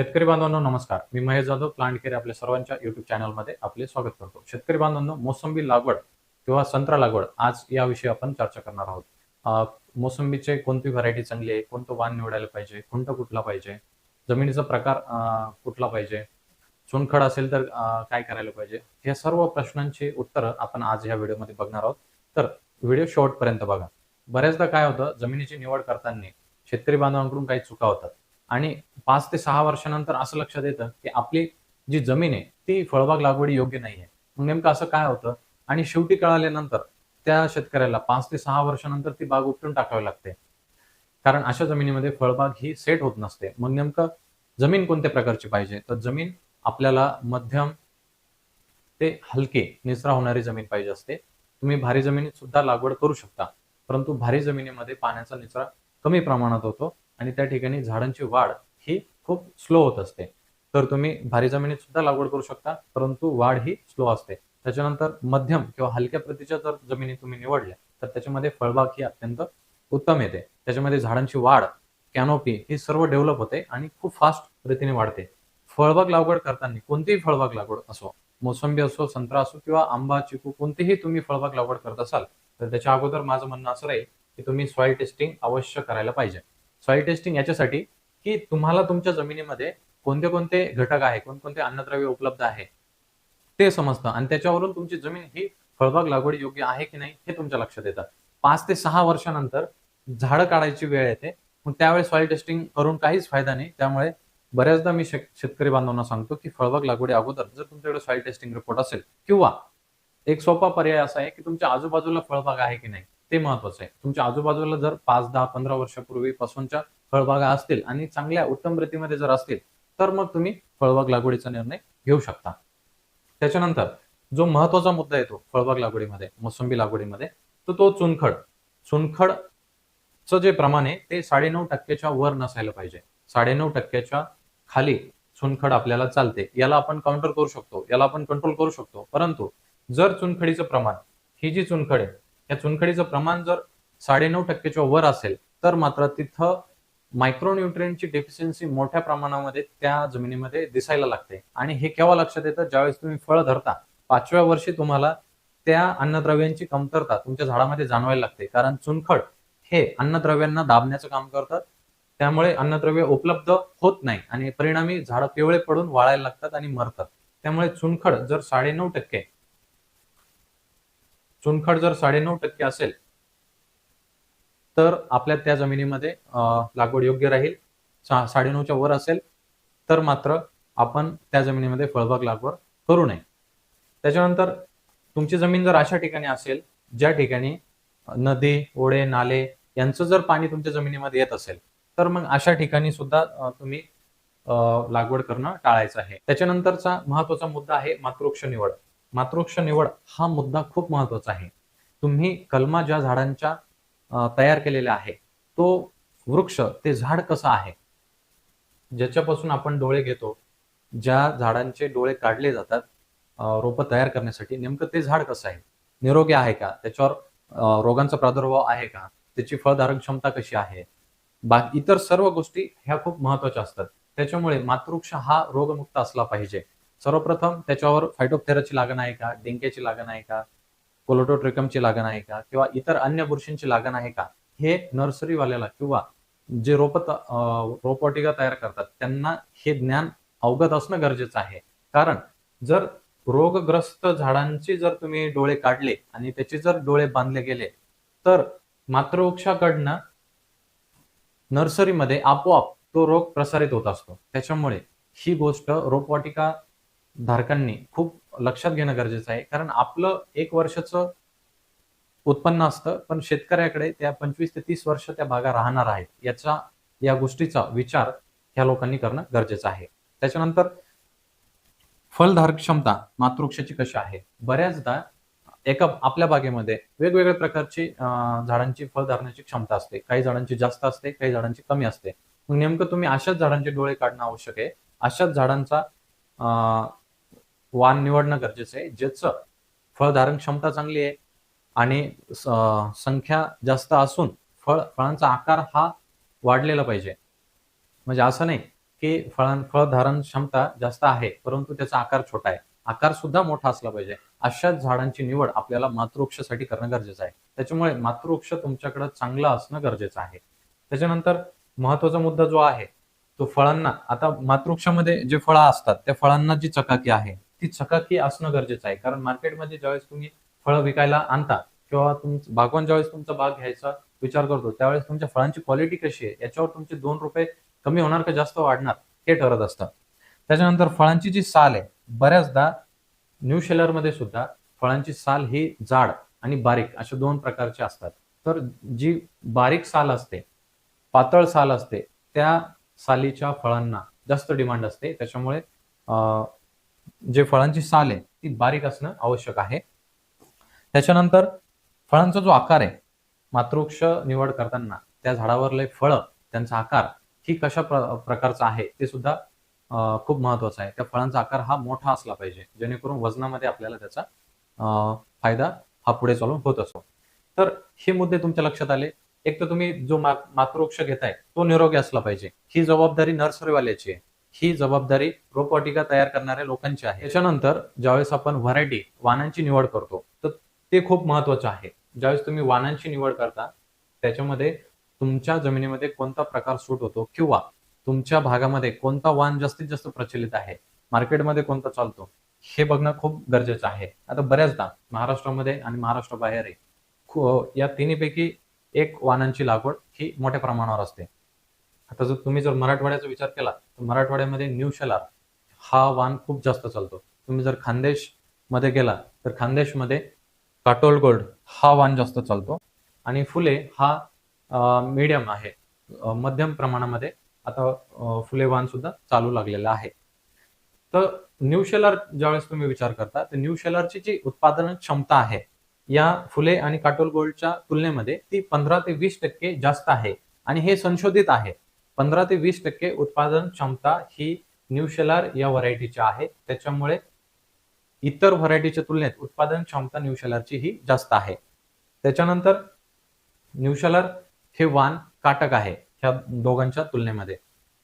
शेतकरी बांधवांनो नमस्कार. मी महेश जाधव प्लांट केअर आपल्या सर्वांच्या युट्यूब चॅनलमध्ये आपले स्वागत करतो. शेतकरी बांधवांनो मोसंबी लागवड किंवा संत्रा लागवड आज याविषयी आपण चर्चा करणार आहोत. मोसंबीचे कोणती व्हरायटी चांगली आहे? कोणतं वाण निवडायला पाहिजे? कोणतं कुठला पाहिजे? जमिनीचा प्रकार कुठला पाहिजे? चुनखड असेल तर काय करायला पाहिजे? या सर्व प्रश्नांची उत्तरं आपण आज या व्हिडिओमध्ये बघणार आहोत. तर व्हिडिओ शेवटपर्यंत बघा. बऱ्याचदा काय होतं जमिनीची निवड करताना शेतकरी बांधवांकडून काही चुका होतात. आणि पाच ते सहा वर्षानंतर असं लक्षात येतं की आपली जी जमीन आहे ती फळबाग लागवडी योग्य नाही आहे मग नेमकं असं काय होतं? आणि शेवटी कळाल्यानंतर त्या शेतकऱ्याला पाच ते सहा वर्षानंतर ती बाग उपटून टाकावी लागते. कारण अशा जमिनीमध्ये फळबाग ही सेट होत नसते. मग नेमकं जमीन कोणत्या प्रकारची पाहिजे? तर जमीन आपल्याला मध्यम ते हलके निचरा होणारी जमीन पाहिजे असते. तुम्ही भारी जमिनीत सुद्धा लागवड करू शकता. परंतु भारी जमिनीमध्ये पाण्याचा निचरा कमी प्रमाणात होतो. आणि त्या ठिकाणी झाडांची वाढ ही खूप स्लो होत असते. तर तुम्ही भारी जमिनीत सुद्धा लागवड करू शकता परंतु वाढ ही स्लो असते. त्याच्यानंतर मध्यम किंवा हलक्या प्रतीच्या जर जमिनी तुम्ही निवडल्या तर त्याच्यामध्ये फळबाग ही अत्यंत उत्तम येते. त्याच्यामध्ये झाडांची वाढ कॅनोपी ही सर्व डेव्हलप होते आणि खूप फास्ट रीतीने वाढते. फळबाग लागवड करताना कोणतीही फळबाग लागवड असो मोसंबी असो संत्रा असो किंवा आंबा चिकू कोणतीही तुम्ही फळबाग लागवड करत असाल तर त्याच्या अगोदर माझं म्हणणं असं राहील की तुम्ही सॉइल टेस्टिंग अवश्य करायला पाहिजे. सॉइल टेस्टिंग याच्यासाठी की तुम्हाला तुमच्या जमिनीमध्ये कोणते कोणते घटक आहे कोणकोणते अन्नद्रव्य उपलब्ध आहे ते समजतं. आणि त्याच्यावरून तुमची जमीन ही फळबाग लागवड योग्य आहे की नाही हे तुमच्या लक्षात येतं. पाच ते सहा वर्षानंतर झाडं काढायची वेळ येते. मग त्यावेळेस सॉइल टेस्टिंग करून काहीच फायदा नाही. त्यामुळे बऱ्याचदा मी शेत- शेतकरी बांधवांना सांगतो की फळबाग लागवडी अगोदर जर तुमच्याकडे सॉइल टेस्टिंग रिपोर्ट असेल किंवा एक सोपा पर्याय असा आहे की तुमच्या आजूबाजूला फळबाग आहे की नाही ते महत्वाचं आहे. तुमच्या आजूबाजूला जर पाच दहा पंधरा वर्षापूर्वीपासूनच्या फळबागा असतील आणि चांगल्या उत्तम रीतीमध्ये जर असतील तर मग तुम्ही फळबाग लागवडीचा निर्णय घेऊ शकता. त्याच्यानंतर जो महत्त्वाचा मुद्दा येतो फळबाग लागवडीमध्ये मोसंबी लागवडीमध्ये तर तो चुनखड. चुनखडचं जे प्रमाण आहे ते साडेनऊ टक्क्याच्या वर नसायला पाहिजे. साडेनऊ टक्क्याच्या खाली चुनखड आपल्याला चालते. याला आपण काउंटर करू शकतो. याला आपण कंट्रोल करू शकतो. परंतु जर चुनखडीचं प्रमाण ही जी चुनखड आहे या चुनखडीचं प्रमाण जर साडेनऊ टक्क्याच्या वर असेल तर मात्र तिथं मायक्रोन्युट्रियनची डेफिशियन्सी मोठ्या प्रमाणामध्ये त्या जमिनीमध्ये दिसायला लागते. आणि हे केव्हा लक्षात येतं? ज्यावेळेस तुम्ही फळ धरता पाचव्या वर्षी तुम्हाला त्या अन्नद्रव्यांची कमतरता तुमच्या झाडामध्ये जाणवायला लागते. कारण चुनखड हे अन्नद्रव्यांना दाबण्याचं काम करतात. त्यामुळे अन्नद्रव्य उपलब्ध होत नाही आणि परिणामी झाडं पिवळे पडून वाळायला लागतात आणि मरतात. त्यामुळे चुनखड जर साडेनऊ टक्के चुनखड जर साडेनऊ टक्के असेल तर आपल्या त्या जमिनीमध्ये लागवड योग्य राहील. सा- साडेनऊच्या वर असेल तर मात्र आपण त्या जमिनीमध्ये फळबाग लागवड करू नये. त्याच्यानंतर तुमची जमीन जर अशा ठिकाणी असेल ज्या ठिकाणी नदी ओढे नाले यांचं जर पाणी तुमच्या जमिनीमध्ये येत असेल तर मग अशा ठिकाणी सुद्धा तुम्ही लागवड करणं टाळायचं आहे. त्याच्यानंतरचा महत्त्वाचा मुद्दा आहे मातृवृक्ष निवड. मातृवृक्ष निवड हा मुद्दा खूप महत्त्वाचा आहे. तुम्ही कलमा ज्या झाडांच्या तयार केलेल्या आहे तो वृक्ष ते झाड कसं आहे? ज्याच्यापासून आपण डोळे घेतो ज्या झाडांचे डोळे काढले जातात रोपं तयार करण्यासाठी नेमकं ते झाड कसं आहे? निरोगी आहे का? त्याच्यावर रोगांचा प्रादुर्भाव आहे का? त्याची फळधारक क्षमता कशी आहे? बाकी इतर सर्व गोष्टी ह्या खूप महत्त्वाच्या असतात. त्याच्यामुळे मातृक्ष हा रोगमुक्त असला पाहिजे. सर्वप्रथम त्याच्यावर फायटोप्थेराची लागण आहे का? डेंग्याची लागण आहे का? कोलोटोट्रिकमची लागण आहे का? किंवा इतर अन्य बुरशींची लागण आहे का? हे नर्सरीवाल्याला किंवा जे रोप रोपवाटिका तयार करतात त्यांना हे ज्ञान अवगत असणं गरजेचं आहे. कारण जर रोगग्रस्त झाडांची जर तुम्ही डोळे काढले आणि त्याचे जर डोळे बांधले गेले तर मातृवृक्षाकडनं नर्सरीमध्ये आपोआप तो रोग प्रसारित होत असतो. त्याच्यामुळे ही गोष्ट रोपवाटिका धारकांनी खूप लक्षात घेणं गरजेचं आहे. कारण आपलं एक वर्षाचं उत्पन्न असतं पण शेतकऱ्याकडे त्या पंचवीस ते तीस वर्ष त्या भागा राहणार आहेत. याचा या गोष्टीचा विचार ह्या लोकांनी करणं गरजेचं आहे. त्याच्यानंतर फलधारक क्षमता मातृक्षाची कशी आहे? बऱ्याचदा एका आपल्या बागेमध्ये वेगवेगळ्या प्रकारची झाडांची फळ धारण्याची क्षमता असते. काही झाडांची जास्त असते काही झाडांची कमी असते. मग नेमकं तुम्ही अशाच झाडांचे डोळे काढणं आवश्यक आहे. अशाच झाडांचा वाहन वाण निवडणं गरजेचं आहे. ज्याचं फळधारण क्षमता चांगली आहे आणि संख्या जास्त असून फळ फळांचा आकार हा वाढलेला पाहिजे. म्हणजे असं नाही की फळां फळधारण क्षमता जास्त आहे परंतु त्याचा आकार छोटा आहे. आकार सुद्धा मोठा असला पाहिजे. अशाच झाडांची निवड आपल्याला मातृवृक्षासाठी करणं गरजेचं आहे. त्याच्यामुळे मातृवृक्ष तुमच्याकडे चांगला असणं गरजेचं आहे. त्याच्यानंतर महत्त्वाचा मुद्दा जो आहे तो फळांना. आता मातृवृक्षामध्ये जे फळं असतात त्या फळांना जी चकाकी आहे ती चकाकी असणं गरजेचं आहे. कारण मार्केटमध्ये ज्यावेळेस तुम्ही फळं विकायला आणता किंवा तुमचं बागवान ज्यावेळेस तुमचा बाग घ्यायचा विचार करतो त्यावेळेस तुमच्या फळांची क्वालिटी कशी आहे? याच्यावर तुमचे दोन रुपये कमी होणार का जास्त वाढणार हे ठरत असतं. त्याच्यानंतर फळांची जी साल आहे बऱ्याचदा न्यू शेलरमध्ये सुद्धा फळांची साल ही जाड आणि बारीक अशा दोन प्रकारचे असतात. तर जी बारीक साल असते पातळ साल असते त्या सालीच्या फळांना जास्त डिमांड असते. त्याच्यामुळे जे फळांची साल आहे ती बारीक असणं आवश्यक आहे. त्याच्यानंतर फळांचा जो आकार आहे मातृवृक्ष निवड करताना त्या झाडावरले फळं त्यांचा आकार ही कशा प्र- प्रकारचा आहे ते सुद्धा अं, खूप महत्वाचं आहे. त्या फळांचा आकार हा मोठा असला पाहिजे जेणेकरून वजनामध्ये आपल्याला त्याचा अं, फायदा हा पुढे चालून होत असतो. तर हे मुद्दे तुमच्या लक्षात आले. एक तर तुम्ही जो मा- मातृवृक्ष घेताय तो निरोगी असला पाहिजे. ही जबाबदारी नर्सरीवाल्याची आहे. ही जबाबदारी रोपवाटिका तयार करणाऱ्या लोकांची आहे. त्याच्यानंतर ज्यावेळेस आपण व्हरायटी वाणांची निवड करतो तर ते खूप महत्वाचं आहे. ज्यावेळेस तुम्ही वाणांची निवड करता त्याच्यामध्ये तुमच्या जमिनीमध्ये कोणता प्रकार सूट होतो किंवा तुमच्या भागामध्ये कोणता वाण जास्तीत जास्त प्रचलित आहे मार्केटमध्ये कोणता चालतो हे बघणं खूप गरजेचं आहे. आता बऱ्याचदा महाराष्ट्रामध्ये आणि महाराष्ट्राबाहेरही खू- या तिन्हीपैकी एक वाणांची लागवड ही मोठ्या प्रमाणावर असते. आता जर तुम्ही जर मराठवाड्याचा विचार केला तर मराठवाड्यामध्ये न्यू शेलार हा वाण खूप जास्त चालतो. तुम्ही जर खानदेशमध्ये गेला तर खानदेशमध्ये काटोल गोल्ड हा वाण जास्त चालतो. आणि फुले हा मीडियम आहे. मध्यम प्रमाणामध्ये आता फुले वाण सुद्धा चालू लागलेलं आहे. तर न्यू शेलर ज्यावेळेस तुम्ही विचार करता तर न्यू शेलरची जी उत्पादन क्षमता आहे या फुले आणि काटोल गोल्डच्या तुलनेमध्ये ती पंधरा ते वीस टक्के जास्त आहे. आणि हे संशोधित आहे. पंधरा ते वीस टक्के उत्पादन क्षमता ही न्यू शेलार या व्हरायटीची आहे. त्याच्यामुळे इतर व्हरायटीच्या तुलनेत उत्पादन क्षमता न्यूशेलारची ही जास्त आहे. त्याच्यानंतर न्यूशेलार हे वाण काटक आहे ह्या दोघांच्या तुलनेमध्ये.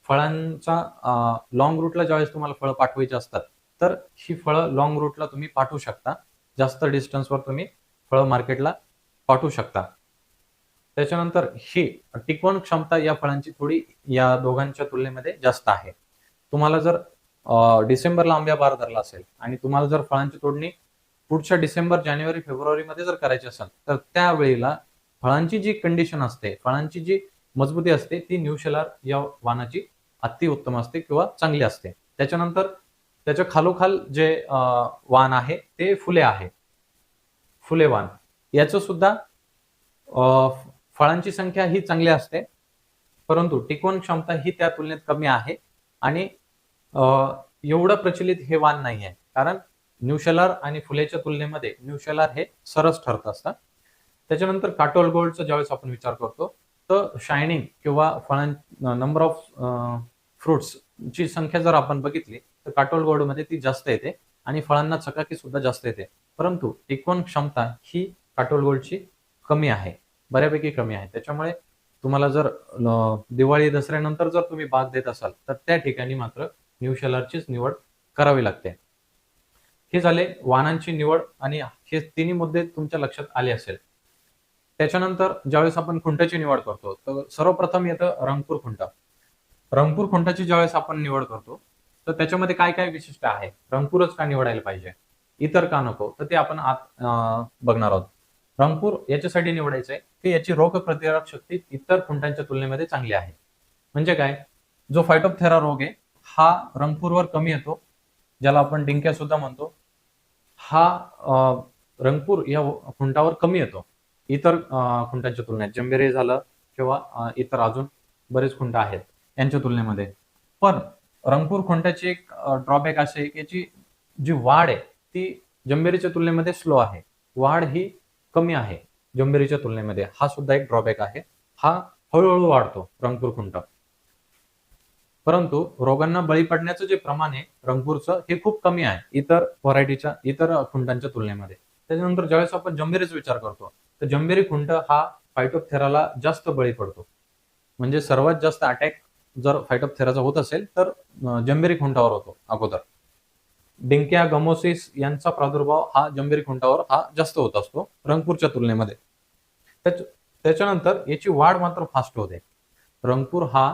फळांचा लॉंग रूटला ज्यावेळेस तुम्हाला फळं पाठवायची असतात तर ही फळं लॉंग रूटला तुम्ही पाठवू शकता. जास्त डिस्टन्सवर तुम्ही फळं मार्केटला पाठवू शकता. त्याच्यानंतर ही टिकवण क्षमता या फळांची थोडी या दोघांच्या तुलनेमध्ये जास्त आहे. तुम्हाला जर डिसेंबरला आंब्या बार धरला असेल आणि तुम्हाला जर फळांची तोडणी पुढच्या डिसेंबर जानेवारी फेब्रुवारी मध्ये जर करायची असेल तर त्यावेळेला फळांची जी कंडिशन असते फळांची जी मजबूती असते ती न्यू शेलार या वाहनाची अति उत्तम असते किंवा चांगली असते. त्याच्यानंतर त्याच्या खालोखाल जे वाण आहे ते फुले आहे. फुले वाण याचं सुद्धा अं, फळांची संख्या ही चांगली असते परंतु टिकवण क्षमता ही त्या तुलनेत कमी आहे आणि एवढं प्रचलित हे वाण नाही आहे कारण न्यूशेलार आणि फुलेच्या तुलनेमध्ये न्यूशेलार हे सरस ठरत असतात त्याच्यानंतर काटोल गोल्डचा ज्यावेळेस आपण विचार करतो तर शायनिंग किंवा फळां नंबर ऑफ फ्रुट्स ची संख्या जर आपण बघितली तर काटोल गोल्डमध्ये ती जास्त येते आणि फळांना चकाकी सुद्धा जास्त येते. परंतु टिकवण क्षमता ही काटोल गोल्डची कमी आहे. बऱ्यापैकी कमी आहे. त्याच्यामुळे तुम्हाला जर दिवाळी दसऱ्यानंतर जर तुम्ही बाग देत असाल तर त्या ठिकाणी मात्र न्यू शेलरचीच निवड करावी लागते. हे झाले वाहनांची निवड आणि हे तिन्ही मुद्दे तुमच्या लक्षात आले असेल. त्याच्यानंतर ज्यावेळेस आपण खुंटाची निवड करतो तर सर्वप्रथम येतं रंगपूर खुंटा. रंगपूर खुंटाची ज्यावेळेस आपण निवड करतो तर त्याच्यामध्ये काय काय विशिष्ट आहे? रंगपूरच का निवडायला पाहिजे? इतर का नको? तर ते आपण आत अं, बघणार आहोत. रंगपूर याच्यासाठी निवडायचं आहे की याची रोग प्रतिकारक शक्ती इतर खुंटांच्या तुलनेमध्ये चांगली आहे. म्हणजे काय? जो फायटोपथेरा रोग आहे हा रंगपूरवर कमी येतो ज्याला आपण डिंक्या सुद्धा म्हणतो. हा रंगपूर या खुंटावर कमी येतो. इतर खुंटांच्या तुलनेत. जंबेरे झालं किंवा इतर अजून बरेच खुंट आहेत यांच्या तुलनेमध्ये. पण रंगपूर खुंटाची एक ड्रॉबॅक असे आहे की याची जी वाढ आहे ती जंबेरीच्या तुलनेमध्ये स्लो आहे. वाढ ही कमी आहे. जंबेरीच्या तुलनेमध्ये हा सुद्धा एक ड्रॉबॅक आहे. हा हळूहळू वाढतो रंगपूर खुंट. परंतु रोगांना बळी पडण्याचं जे प्रमाण आहे रंगपूरचं हे खूप कमी आहे. इतर व्हरायटीच्या इतर खुंटांच्या तुलनेमध्ये. त्याच्यानंतर ज्यावेळेस आपण जंबेरीचा विचार करतो तर जंबेरी खुंट हा फायटोपथेराला जास्त बळी पडतो. म्हणजे सर्वात जास्त अटॅक जर फायटोप्थेराचा होत असेल तर जंबेरी खुंटावर होतो अगोदर. डिंक्या गमोसिस यांचा प्रादुर्भाव हा जंबेरी खुंटावर हा जास्त होत असतो रंगपूरच्या तुलनेमध्ये. त्याच्यानंतर याची वाढ मात्र फास्ट होते. रंगपूर हा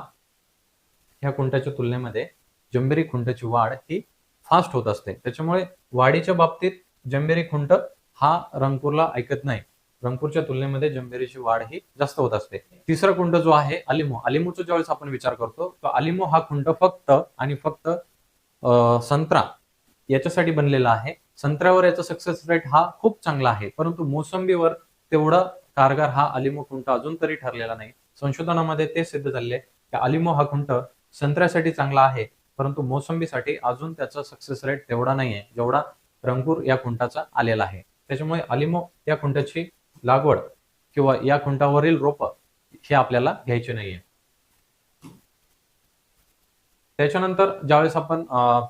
ह्या खुंटाच्या तुलनेमध्ये जंबेरी खुंटाची वाढ ही फास्ट होत असते. त्याच्यामुळे वाढीच्या बाबतीत जंबेरी खुंट हा रंगपूरला ऐकत नाही. रंगपूरच्या तुलनेमध्ये जंबेरीची वाढ ही जास्त होत असते. तिसरा कुंड जो आहे अलिमो. अलिमोचा ज्यावेळेस आपण विचार करतो तर अलिमो हा खुंट फक्त आणि फक्त संत्रा याच्यासाठी बनलेला आहे. संत्र्यावर याचा सक्सेस रेट हा खूप चांगला आहे. परंतु मोसंबीवर तेवढा कारगर हा अलिमो खुंट अजून तरी ठरलेला नाही. संशोधनामध्ये ते सिद्ध झाले की अलिमो हा खुंट संत्र्यासाठी चांगला आहे परंतु मोसंबीसाठी अजून त्याचा सक्सेस रेट तेवढा नाही आहे जेवढा रंगपूर या खुंटाचा आलेला आहे. त्याच्यामुळे अलिमो या खुंटाची लागवड किंवा या खुंटावरील रोप हे आपल्याला घ्यायचे नाहीये. त्याच्यानंतर ज्यावेळेस आपण अं,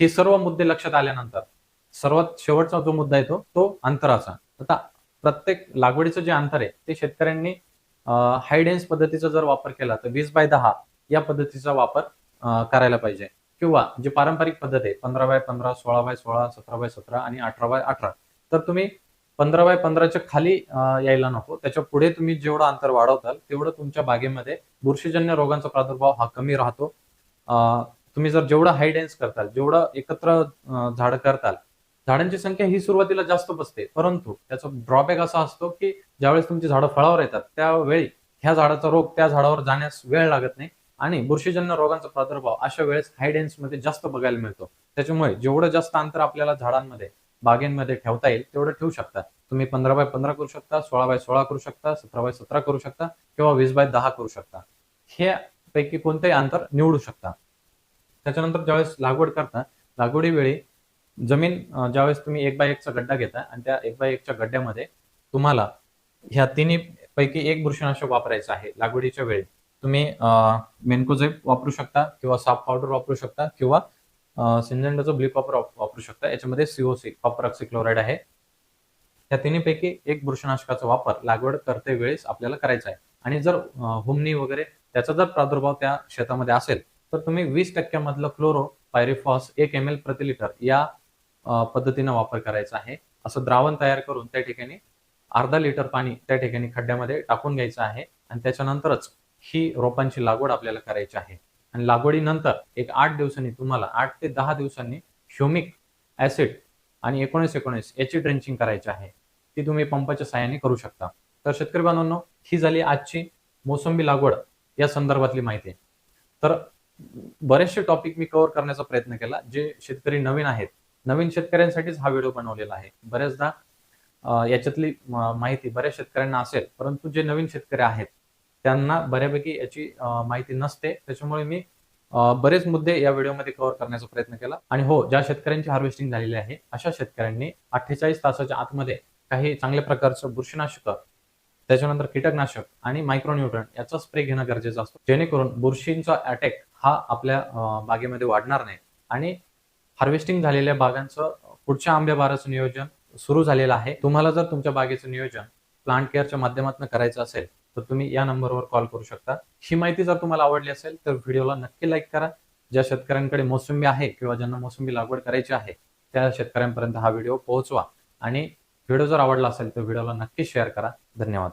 हे सर्व मुद्दे लक्षात आल्यानंतर सर्वात शेवटचा जो मुद्दा येतो तो अंतराचा. आता प्रत्येक लागवडीचं जे अंतर आहे ते शेतकऱ्यांनी हाय डेन्स पद्धतीचा जर वापर केला तर वीस बाय दहा या पद्धतीचा वापर करायला पाहिजे. किंवा जी पारंपरिक पद्धत आहे पंधरा बाय पंधरा सोळा बाय सोळा सतरा बाय सतरा आणि अठरा बाय अठरा तर तुम्ही पंधरा बाय पंधराच्या खाली यायला नको. त्याच्या पुढे तुम्ही जेवढं अंतर वाढवताल तेवढं तुमच्या बागेमध्ये बुरशीजन्य रोगांचा प्रादुर्भाव हा कमी राहतो. अं, तुम्ही जर जेवढं हाय डेन्स करताल जेवढं एकत्र झाड झाडं करताल झाडांची संख्या ही सुरुवातीला जास्त बसते. परंतु त्याचा ड्रॉबॅक असा असतो की ज्यावेळेस तुमची झाडं फळावर येतात त्यावेळी ह्या झाडाचा रोग त्या झाडावर जाण्यास वेळ लागत नाही. आणि बुरशीजन्य रोगांचा प्रादुर्भाव अशा वेळेस हायमध्ये जास्त बघायला मिळतो. त्याच्यामुळे जेवढं जास्त अंतर आपल्याला झाडांमध्ये बागेंमध्ये ठेवता येईल तेवढं ठेवू शकता. तुम्ही पंधरा बाय पंधरा करू शकता सोळा बाय सोळा करू शकता सतरा बाय सतरा करू शकता किंवा वीस बाय दहा करू शकता. हे पैकी कोणतेही अंतर निवडू शकता. त्याच्यानंतर ज्यावेळेस लागवड करता लागवडीवेळी जमीन ज्यावेळेस तुम्ही एक बाय एकचा गड्डा घेता आणि त्या एक बाय एकच्या गड्ड्यामध्ये तुम्हाला ह्या तिन्ही पैकी एक बुरशीनाशक वापरायचं आहे लागवडीच्या वेळी. तुम्ही मेनकोझेप वापरू शकता किंवा साप पावडर वापरू शकता किंवा सिंजंडाचं ब्लीप वापर वापरू शकता. याच्यामध्ये सीओसी कॉपर ऑक्सिक्लोराईड आहे. त्या तिन्हीपैकी एक बुरशीनाशकाचा वापर लागवड करते वेळेस आपल्याला करायचा आहे. आणि जर अं, हुमणी वगैरे त्याचा जर प्रादुर्भाव त्या शेतामध्ये असेल तर तुम्ही वीस टक्क्यामधलं क्लोरो पायरेफॉस एक एम एल प्रति लिटर या पद्धतीनं वापर करायचा आहे. असं द्रावण तयार करून त्या ठिकाणी अर्धा लिटर पाणी त्या ठिकाणी खड्ड्यामध्ये टाकून घ्यायचं आहे आणि त्याच्यानंतरच ही रोपांची लागवड आपल्याला करायची आहे. आणि लागवडीनंतर एक आठ दिवसांनी तुम्हाला आठ ते दहा दिवसांनी ह्युमिक ऍसिड आणि एकोणीस एकोणीस याची ड्रेंचिंग करायची आहे. ती तुम्ही पंपाच्या साहाय्याने करू शकता. तर शेतकरी बांधवांनो ही झाली आजची मोसंबी लागवड या संदर्भातली माहिती. तर बरेचसे टॉपिक मी कव्हर करण्याचा प्रयत्न केला. जे शेतकरी नवीन आहेत नवीन शेतकऱ्यांसाठीच हा व्हिडिओ बनवलेला आहे. बऱ्याचदा याच्यातली माहिती बऱ्याच शेतकऱ्यांना असेल परंतु जे नवीन शेतकरी आहेत त्यांना बऱ्यापैकी याची माहिती नसते. त्याच्यामुळे मी बरेच मुद्दे या व्हिडिओमध्ये कव्हर करण्याचा प्रयत्न केला. आणि हो ज्या शेतकऱ्यांची हार्वेस्टिंग झालेली आहे अशा शेतकऱ्यांनी अठ्ठेचाळीस तासाच्या आतमध्ये काही चांगल्या प्रकारचं बुरशीनाशक त्याच्यानंतर कीटकनाशक आणि मायक्रोन्युट्रन याचा स्प्रे घेणं गरजेचं असतं. जेणेकरून बुरशींचा अटॅक हा आपल्या बागेमध्ये वाढणार नाही. आणि हार्वेस्टिंग झालेल्या बागांचं पुढच्या आंब्या बाराचं नियोजन सुरू झालेलं आहे. तुम्हाला जर तुमच्या बागेचं नियोजन प्लांट केअरच्या माध्यमातून करायचं असेल तर तुम्ही या नंबरवर कॉल करू शकता. ही माहिती जर तुम्हाला आवडली असेल तर व्हिडिओला नक्की लाईक करा. ज्या शेतकऱ्यांकडे मोसंबी आहे किंवा ज्यांना मोसंबी लागवड करायची आहे त्या शेतकऱ्यांपर्यंत हा व्हिडिओ पोहोचवा. आणि व्हिडिओ जर आवडला असेल तर व्हिडिओला नक्की शेअर करा. धन्यवाद.